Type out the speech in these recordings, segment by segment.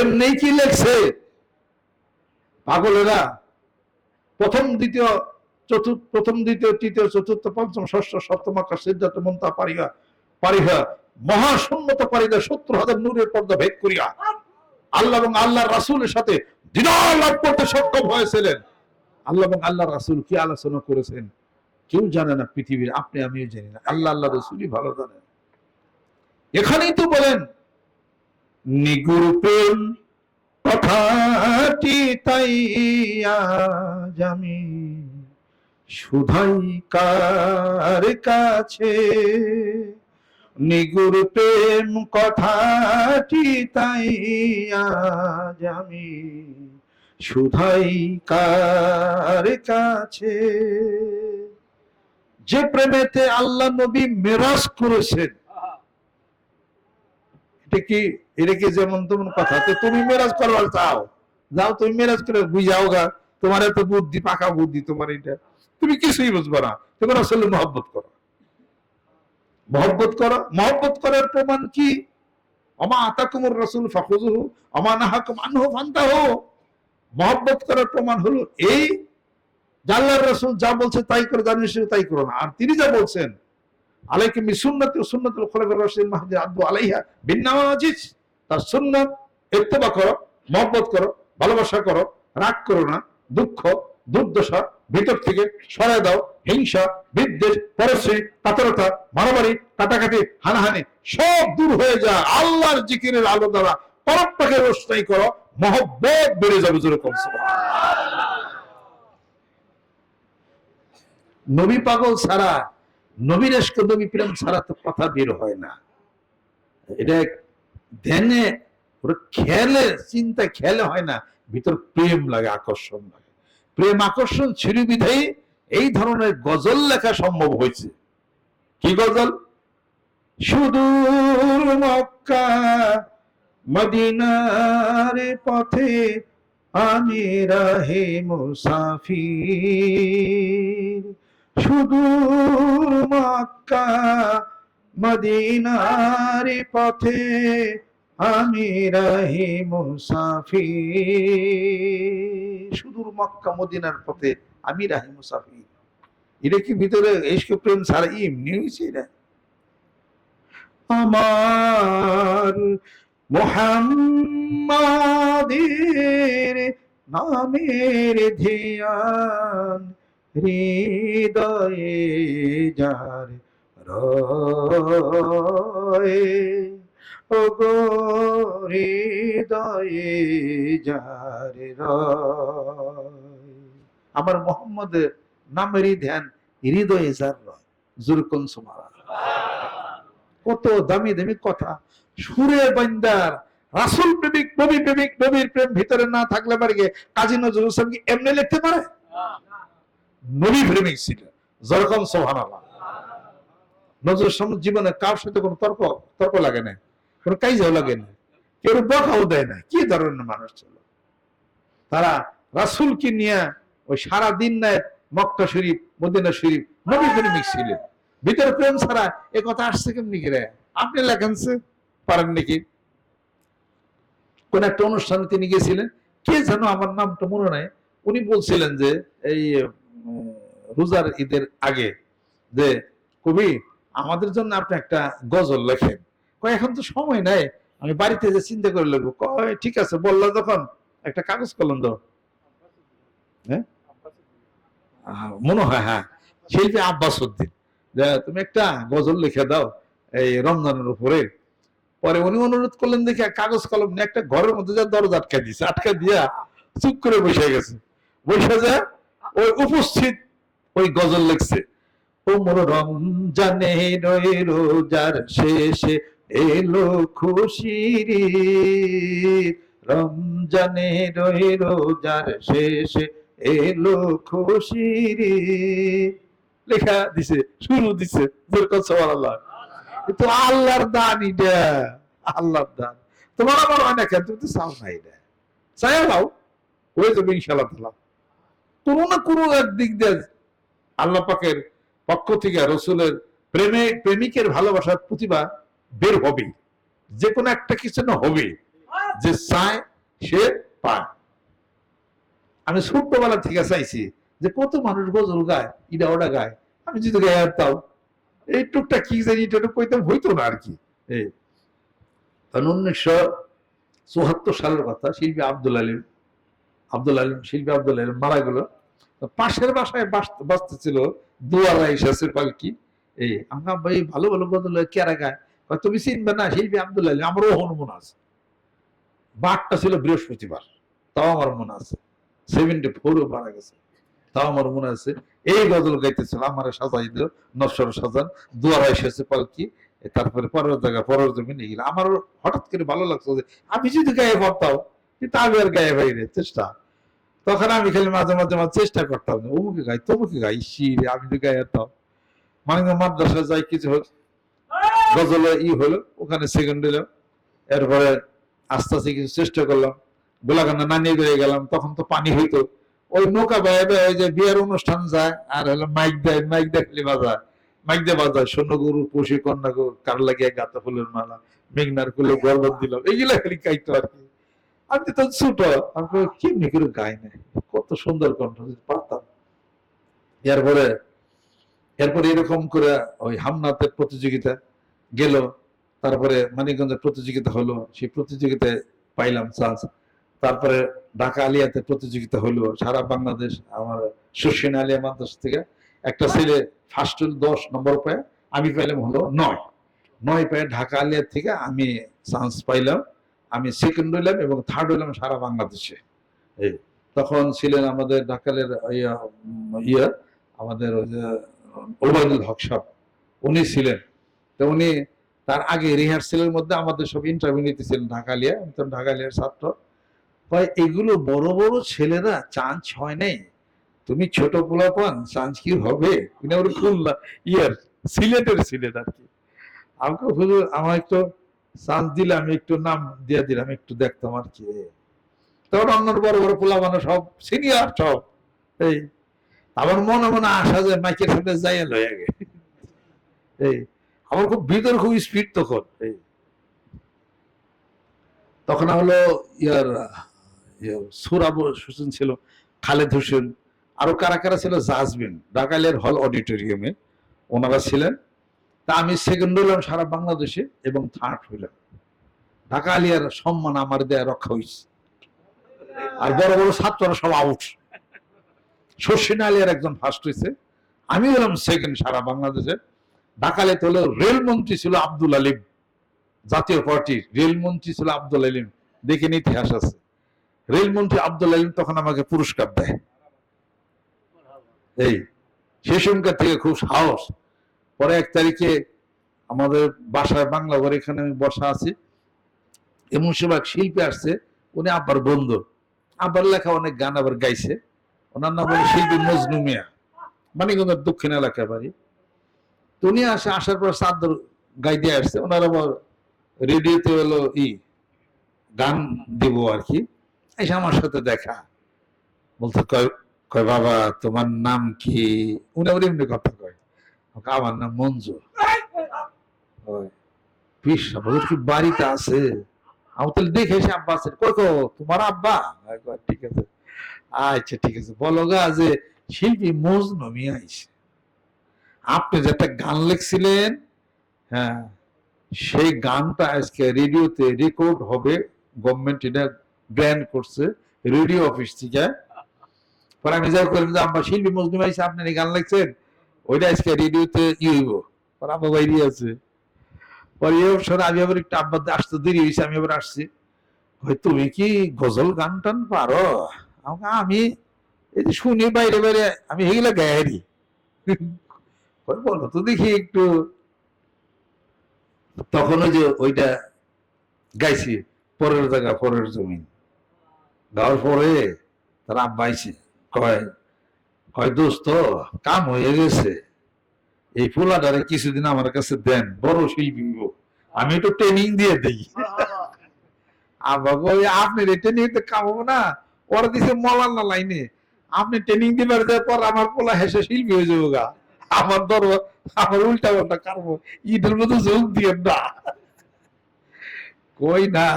এমনি কি লেখছে? পাগলেরা। প্রথম, দ্বিতীয় চতুর্থ প্রথম, দ্বিতীয়, তৃতীয়, চতুর্থ, পঞ্চম, ষষ্ঠ, সপ্তম আকাশ সিদ্ধার্থ মন্তা পারিহা পারিহা মহাশূন্যত পারিদা সত্তর হাজার নূরের পর্দা ভেদ করিয়া আল্লাহ এবং আল্লাহ রাসূলের সাথে দিদার লাভ করতে সক্ষম হয়েছিলেন। আল্লাহ এবং আল্লাহ রাসূল কি আলোচনা করেছেন? কেউ জানে না পৃথিবীর, আপনি আমিও জানি না। আল্লাহ আল্লাহ রসুলই ভালো জানেন। এখানেই তো বলেন নিগুর প্রেম কথাটি তাই আমি শুধাই কার কাছে। নিগুর প্রেম কথাটি তাই আজ শুধাই কার কাছে। যে প্রেমেতে আল্লাহ নবী মেরাজ করেছেন কি কি যেমন তেমন কথা? তো তুমি মেরাজ করবার চাও যাও। তুমি মেরাজ করে বুঝাও গা। তোমার এত বুদ্ধি, পাকা বুদ্ধি তোমার এটা তুমি কিছুই বুঝব না। তুমি আসলে মহব্বত করো। মহব্বত করো। মহব্বত করার প্রমাণ কি? অমা আতাকুমুর রসুল ফাখুজুহু অমা নাহাকুম আনহু ফান্তাহু। মহব্বত করার প্রমাণ হলো এই জাল্লার রসুল যা বলছে তাই করে জানিস তাই করো না। আর তিনি যা বলছেন আলাইকে মিসুন্নতি ও সুন্নতুল রশিদ মাহদি আব্দু আলাইহা তার সুন্নাত করো, মহব্বত করো, ভালোবাসা করো, রাগ করো না, দুঃখ, দুর্দশা ভিতর থেকে দাও, হিংসা, বিদ্বেষ, পরশ্রী, কাতরতা, মারামারি, কাটাকাটি, হানাহানি সব দূর হয়ে যায়। আল্লাহর জিকিরের আলো দ্বারা পরপকে রোশনাই করো, মহব্বত বেড়ে যাবে যেরকম নবী পাগল ছাড়া নবীর এসক নবী প্রেম ছাড়া তো কথা বের হয় না। এটা ধ্যানে খেলে চিন্তা খেলে হয় না, ভিতর প্রেম লাগে, আকর্ষণ লাগে। প্রেম, আকর্ষণ এই ধরনের গজল লেখা সম্ভব হয়েছে। কি গজল? সুদূর মক্কা, মদিনার পথে আমি রাহে মুসাফির। সুদূর মক্কা, মদিনার পথে আমি রাহি মুসাফি সুদূর মক্কা, মদিনার পথে আমি রাহি মুসাফি এটা কি ভিতরে ইস্ক প্রেম সারা এমনি হয়েছে এটা? আমার মোহাম্মদের নামের ধ্যান হৃদয়ে যার রয়ে ও গো হৃদয়ে যার আমার মোহাম্মদের নামেরই ধ্যান, হৃদয়ে যার রয়। সুমারা কত দামি দামি কথা। সুরে বান্দার, রাসুল প্রেমিক, নবী প্রেমিক, নবীর প্রেম ভিতরে না থাকলে পারে কাজী নজরুল ইসলাম কি এমনি লিখতে পারে? নবী প্রেমিক ছিল যেরকম সোহান নজরুল ইসলাম জীবনে কার সাথে কোনো তর্ক তর্ক লাগে না কোনো কাইজাও লাগে না কেউ বকাও দেয় না কি ধরনের মানুষ ছিল? তারা রাসুলকে নিয়ে ওই সারা দিন নেয় মক্কা শরীফ, মদিনা শরীফ নবী প্রেমিক ছিলেন। ভিতরে প্রেম ছাড়া এ কথা আসছে কেমনি করে আপনি লেখেন পারেন নাকি? কোন একটা অনুষ্ঠানে তিনি গেছিলেন। কে যেন আমার নামটা মনে নাই। উনি বলছিলেন যে, এই রোজার ঈদের আগে যে, কবি, আমাদের জন্য আপনি একটা গজল লেখেন। কয়, এখন তো সময় নাই, আমি বাড়িতে যে চিন্তা করে লিখব। কয়, ঠিক আছে, বলল যখন, একটা কাগজ কলম দাও। হ্যাঁ? মনে হয় হ্যাঁ। শিল্পী আব্বাস উদ্দিন তুমি একটা গজল লিখে দাও এই রমজানের উপরে। পরে উনি অনুরোধ করলেন, দেখে কাগজ কলম নিয়ে একটা ঘরের মধ্যে যা দরজা আটকা দিয়েছে আটকা দিয়া চুপ করে বসে গেছে। বসে যা, ওই উপস্থিত ওই গজল লিখছে। ওমর রমজানে রোজার শেষে এলো খুশির। রমজানে রোজার শেষে এলো খুশির। লেখা দিছে, শুরু দিছে সুবহানাল্লাহ। কিন্তু আল্লাহর দান এটা, আল্লাহর দান। তোমার আমার হয় না কেন তুমি তো চাও না এটা। চাই নাও, হয়ে যাবে ইনশাল্লাহ কোনো না কোনো এক দিক দিয়ে আল্লাহ পাকের পক্ষ থেকে রসুলের প্রেমে, প্রেমিকের ভালোবাসার প্রতিভা বের হবে। যে কোনো একটা কিছু না হবে। যে চায়, সে পায়। আমি ছোট্টবেলা থেকে চাইছি যে কত মানুষ গজল গায় ইটা ওটা গায়। আমি যদি গায়ে আনতাম এই টুকটা কি জানি, এটা কইতাম হইতো না আর কি। তখন উনিশশো চুয়াত্তর সালের কথা শিল্পী আব্দুল আলিম আব্দুল আলিম, শিল্পী আব্দুল আলিম মারা গেল। পাশের বাসায় বাস- বাঁচতেছিল দুয়ারা এসেছে পালকি। এই আমরা ভাই, ভালো ভালো গজল কেরা গায়? তুমি চিনবে না, শিল্পী আব্দুল আলিম আমারও হনুমান আছে। বারটা ছিল বৃহস্পতিবার, তাও আমার মনে আছে। সেভেন্টি ফোরও মারা গেছে, তাও আমার মনে আছে। এই গজল গাইতেছিল, আমার সাজাই দিল, নশ্বর সাজান দুয়ারা এসেছে পালকি। তারপরে পরের জায়গা, পরের জমিনে গেল আমার হঠাৎ করে ভালো লাগছে আমি যদি গায়ে পড়তাম, কিন্তু আমি আর গায়ে বাইরে চেষ্টা। তখন আমি খালি মাঝে মাঝে মাঝে চেষ্টা করতাম অমুকে গাই তমুকে গাই শিরে আমি তো গায়ে যেতাম মানে মাদ্রাসা যাই কিছু হোক গজলে ই হলো ওখানে সেকেন্ড দিলাম এরপরে আস্তে আস্তে কিছু চেষ্টা করলাম। গোলাকান্না নানিয়ে বেড়ে গেলাম তখন তো পানি হইতো। ওই নৌকা বেয়ে বেয়ে যে বিয়ের অনুষ্ঠান যায় আর হলো মাইক দেয় মাইক দেখলে বাজায়। মাইক দিয়ে বাজায় সোন্য গরু পশু কন্যা গরু কার লাগিয়ে গাঁদা ফুলের মালা? মেঘনার ফুলে গর্বত দিলাম। এইগুলা খালি গাইতো আর কি। আমি তো ছোট। আমি কেমনি করে গাই না? কত সুন্দর কণ্ঠ পারতাম। এরপরে এরপরে এরকম করে ওই হামনাতের প্রতিযোগিতা গেল। তারপরে মানিকগঞ্জের প্রতিযোগিতা হলো, সেই প্রতিযোগিতায় পাইলাম চান্স। তারপরে ঢাকা আলিয়াতে প্রতিযোগিতা হলো, সারা বাংলাদেশ, আমার সুশীন আলিয়া মাদ্রাসা থেকে একটা ছেলে ফার্স্ট দশ নম্বর পায়, আমি পাইলাম হলো নয়। নয় পায়ে ঢাকা আলিয়ার থেকে আমি চান্স পাইলাম। আমি সেকেন্ড হইলাম এবং থার্ড হইলাম সারা বাংলাদেশে। এই। তখন ছিলেন আমাদের ঢাকালের ইয়া উম, আমাদের ওই যে ওবায়দুল হক সাহেব। উনি ছিলেন। তো উনি তার আগে রিহার্সেলের মধ্যে আমাদের সব ইন্টারভিউ নিতেছিলেন ঢাকালিয়া। আমি তো ঢাকালিয়ার ছাত্র। কয় এগুলো বড় বড় ছেলেরা চান্স হয় নাই। তুমি ছোট পোলাপান চান্স কি হবে? খুলনা ইয়ার সিলেটের সিলেট আর কি। আমাকে হুজুর আমার একটু চান্স দিলে আমি একটু নাম দিয়ে দিলাম একটু দেখতাম আর কি। তখন অন্য বড় বড় পোলা মানে সব সিনিয়র সব এই আমার মনে মনে আশা যায় মাইকের সামনে যাই লয়ে আগে এই আমার খুব ভিতর খুব স্পিড তখন এই। তখন হলো ইয়ার ইয়ে, সুরাব হোসেন ছিল খালেদ হোসেন আরও কারা কারা ছিল? জাজবিন ঢাকালের হল অডিটোরিয়ামে ওনারা ছিলেন। তা আমি সেকেন্ড হইলাম সারা বাংলাদেশে এবং থার্ড হইলাম। ঢাকা আলিয়ার সম্মান আমার দেয়া রক্ষা হয়েছে আর বড় বড় ছাত্ররা সব আউট শর্ষিন আলিয়ার একজন ফার্স্ট হয়েছে আমি হলাম সেকেন্ড সারা বাংলাদেশে। ঢাকালেতে হলো রেলমন্ত্রী ছিল আব্দুল আলিম। জাতীয় পার্টির রেলমন্ত্রী ছিল আব্দুল আলিম। দেখে নিয়ে ইতিহাস আছে। রেলমন্ত্রী আব্দুল আলিম তখন আমাকে পুরস্কার দেয়। এই সে থেকে খুব সাহস। পরে এক তারিখে আমাদের বাসায় বাংলা ঘরে এখানে আমি বসা আছি। এমন সময় এক শিল্পী আসছে, উনি আব্বার বন্ধু। আব্বার লেখা অনেক গান আবার গাইছে। ওনার নাম হলো শিল্পী মজনু মিয়া। মানিকগঞ্জের দক্ষিণ এলাকা বাড়ি। তো উনি আসে, আসার পর চাদর গাই দিয়ে আসছে। ওনার আবার রেডিওতে হলো ই, গান দিব আর কি। এসে আমার সাথে দেখা। বলতে কয় কয় বাবা, তোমার নাম কি? উনি আবার এমনি কথা কয়। আমার নাম মঞ্জু পিস আমাদের কি বাড়িতে আছে? আমি তাহলে দেখে এসে আব্বা আছে কই কো তোমার আব্বা? ঠিক আছে। আচ্ছা ঠিক আছে। বলো গা যে শিল্পী আইছে। আপনি যে গান লিখছিলেন হ্যাঁ সেই গানটা আজকে রেডিওতে রেকর্ড হবে। গভর্নমেন্ট এটা ব্যান করছে রেডিও অফিস থেকে। পরে আমি যাই করলাম যে আব্বা শিল্পী মজনু আইছে আপনি এই গান লিখছেন? ওইটা আজকে রেডিওতে ই হইব। পরে আব্বা বাইরে আছে। পরে এই অবসরে আমি আবার একটু আব্বা আসতে দেরি হয়েছে আমি আবার আসছি। কই, তুমি কি গজল গান টান পারো? আমাকে আমি এই যে শুনি বাইরে বাইরে আমি এগুলা গায়ারি বলো তো দেখি একটু। তখন ওই যে ওইটা গাইছি পরের জায়গা পরের জমিন। গাওয়ার পরে তার আব্বা আইছে কয় কয় দোস্ত, কাম হয়ে গেছে। এই পোলাটারে কিছুদিন আমার কাছে দেন, বড় শিল্পী আমি একটু ট্রেনিং দিয়ে দেই। আপনি ট্রেনিং তো কাম না, ওরা দিছে লাইনে। আপনি ট্রেনিং দিবার পর আমার পোলা হেসে শিল্পী হয়ে যাব গা। আমার ধরো আমার উল্টা পাল্টা কারবো ঈদের মতো যোগ দিয়ে না। কই না,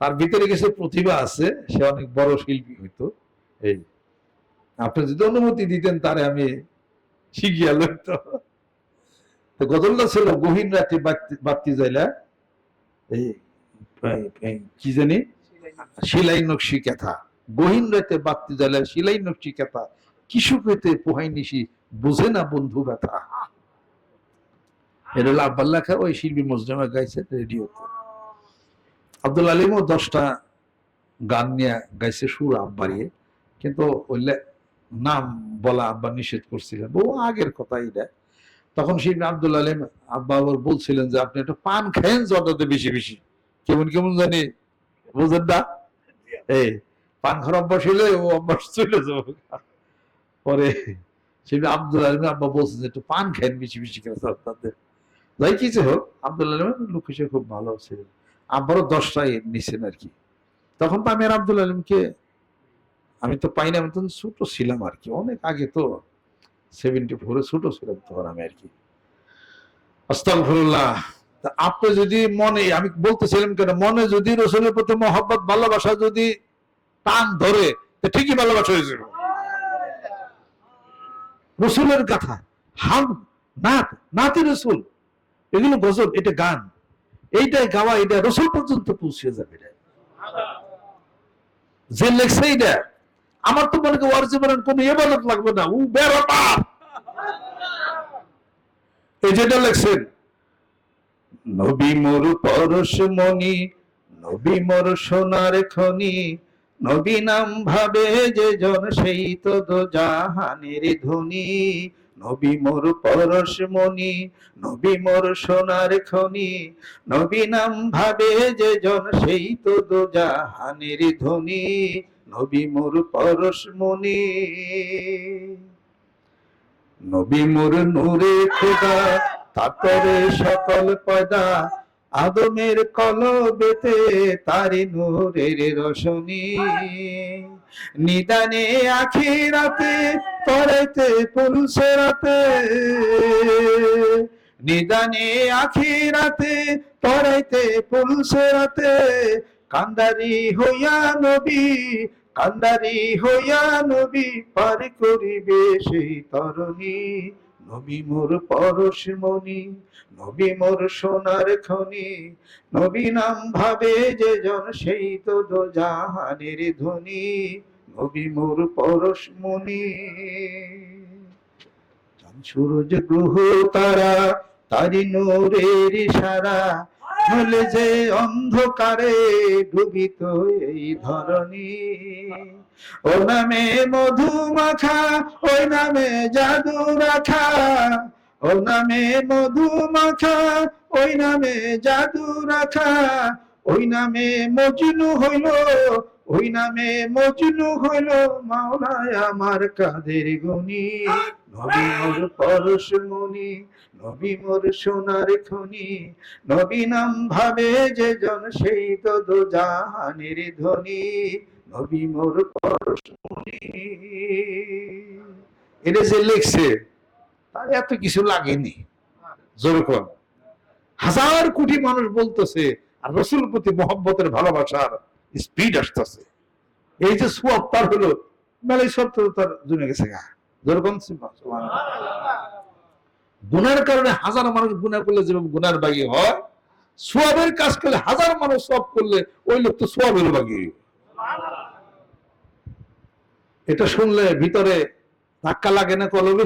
তার ভিতরে কিছু প্রতিভা আছে, সে অনেক বড় শিল্পী হইতো। এই আপনি যদি অনুমতি দিতেন, তারে আমি শিখিয়া লইত। তো গজলটা ছিল গহীন রাতে বাতি যাইলা কি জানি? শিলাই নকশি কথা। গহীন রাতে বাতি জ্বালা, শিলাই নকশি কথা। কিশু পেতে পোহাই নিশি, বুঝে না বন্ধু ব্যথা। এটা হলো আব্বাল্লা খা ওই শিল্পী মজরমা গাইছে রেডিওতে। আব্দুল আলিমও দশটা গান নিয়ে গাইছে সুর আব্বারিয়ে। কিন্তু ওইলে নাম বলা আব্বা নিষেধ করছিলেন। বহু আগের কথা এটা তখন শিল্পী আব্দুল আলিম আব্বা আবার বলছিলেন যে, আপনি একটু পান খায়েন জটাতে বেশি বেশি। কেমন কেমন জানি? বুঝেন না? এই, পান খাওয়ার অভ্যাস হইলে ও অভ্যাস চলে যাবে। পরে শিল্পী আব্দুল আলিম আব্বা বলছেন যে, একটু পান খায়েন বেশি বেশি করে তাদের যাই কিছু হোক, আব্দুল আলিমের লোক খুব ভালো ছিলেন। আব্বারও দশটায় নিছেন আর কি। তখন তো আমি আর আব্দুল আলিমকে আমি তো পাইনি আমি তখন ছোট ছিলাম আর কি। অনেক আগে তো সেভেন্টি ফোরে ছোট ছিলাম তখন আমি আর কি। আপনি যদি মনে, আমি বলতেছিলাম কেন, মনে যদি রসুলের প্রতি মহব্বত, ভালোবাসা যদি টান ধরে ঠিকই ভালোবাসা হয়ে যাবে। রসুলের কথা, হাম, নাত, নাতি রসুল, এগুলো গজল, এটা গান। এইটাই গাওয়া, এটা রসুল পর্যন্ত পৌঁছে যাবে। এটা যে লেখছে এইটা আমার তো মনে ওর জীবনের কোন ইবাদত লাগবে না। ও এই যেটা লেখছেন, নবী মোর পরশ মনি নবী মোর সোনার খনি, নবী নাম ভাবে যে জন সেই তো জাহানের ধনী। নবী মোর পরশ মনি নবী মোর সোনার খনি, নবী নাম ভাবে যে জন সেই তো জাহানের ধনী। নবী মোর পরশ মনি। নবী মোর নূরে খোদা তাতরে সকল পয়দা। আদমের কলবেতে তারি নূরের রশনি। নিদানে আখিরাতে পড়াইতে পুলসে রাতে। নিদানে আখিরাতে পড়াইতে পুলসে রাতে। কান্দারি হইয়া নবী কান্দারি হইয়া নবী পার করিবে সেই তরণী। নবী মোর পরশ মনি নবী মোর সোনার খনি। নবী নাম ভাবে যে জন, সেই তো জাহানের ধ্বনি নবী মোর পরশ চাঁদ সূরজ গ্রহ তারা, তারি নূরের সারা হলে যে অন্ধকারে ডুবিত এই ধরনী ও নামে মধু মাখা, ওই নামে জাদু রাখা। ও নামে মধু মাখা, ওই নামে জাদু রাখা। ওই নামে মজনু হইল, ওই নামে মজনু হইল মাওলায় আমার কাদের গনি নবী মোর পরশ মনি, নবী মোর সোনার খনি, নবী নাম ভাবে যে জন সেই তো জাহানের ধ্বনি নবী মোর পরশ মনি। এটা যে লিখছে, তার এত কিছু লাগেনি। যেরকম হাজার কোটি মানুষ বলতেছে, আর রসুল প্রতি মোহাম্মতের ভালোবাসার স্পিড আসতেছে। এই যে সোয়াব তার হলো মেলাই সব তো তার জমে গেছে গা। যেরকম গুনার কারণে হাজার মানুষ গুণা করলে যেরকম গুনার বাগি হয়, সোয়াবের কাজ করলে হাজার মানুষ সব করলে ওই লোক তো সোয়াবের বাগি। এটা শুনলে ভিতরে ধাক্কা লাগে না কলবে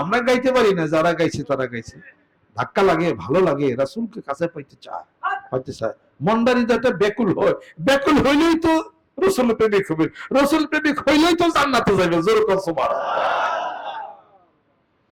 আমরা গাইতে পারি না, যারা গাইছে তারা গাইছে। ধাক্কা লাগে, ভালো লাগে, রাসুলকে কাছে পাইতে চায় পাইতে চায়। মন্ডারি যাতে ব্যাকুল হয়। ব্যাকুল হইলেই তো রসুল প্রেমিক হবে রসুল প্রেমিক হইলেই তো জান্নাতে যাবে জোর কর সুবহানাল্লাহ।